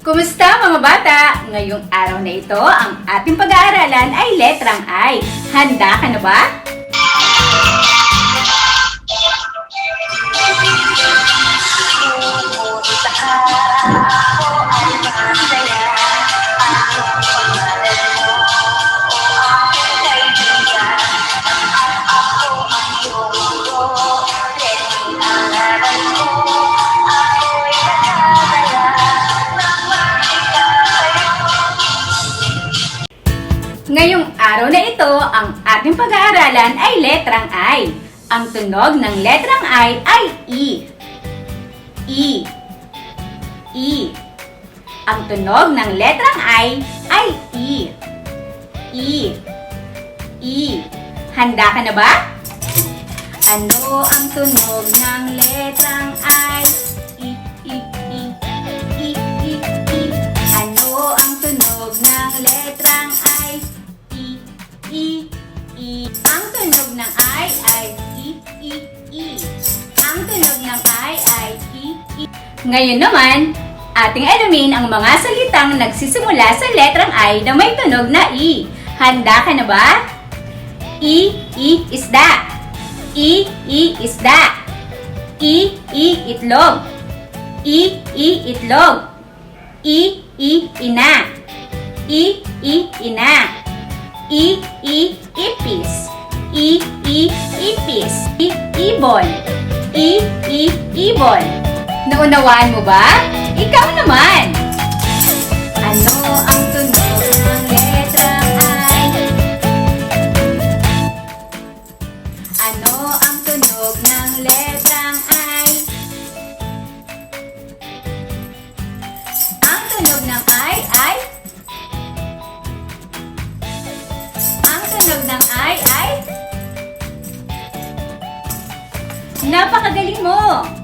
Kumusta mga bata? Ngayong araw na ito, ang ating pag-aaralan ay letrang I. Handa ka na ba? Ngayong araw na ito, ang ating pag-aaralan ay letrang I. Ang tunog ng letrang I ay E. E. E. Ang tunog ng letrang I ay E. E. E. Handa ka na ba? Ano ang tunog ng Ngayon naman, ating alamin ang mga salitang nagsisimula sa letrang I na may tunog na I. Handa ka na ba? I, I, isda. I, I, isda. I, I, itlog. I, I, itlog. I, I, ina. I, I, ina. I, I, ipis. I, I, ipis. I, ibon. I, I, ibon. Naunawaan mo ba? Ikaw naman. Ano ang tunog ng letrang I? Ano ang tunog ng letrang I? Ang tunog ng I ay Ang tunog ng I ay Napakagaling mo!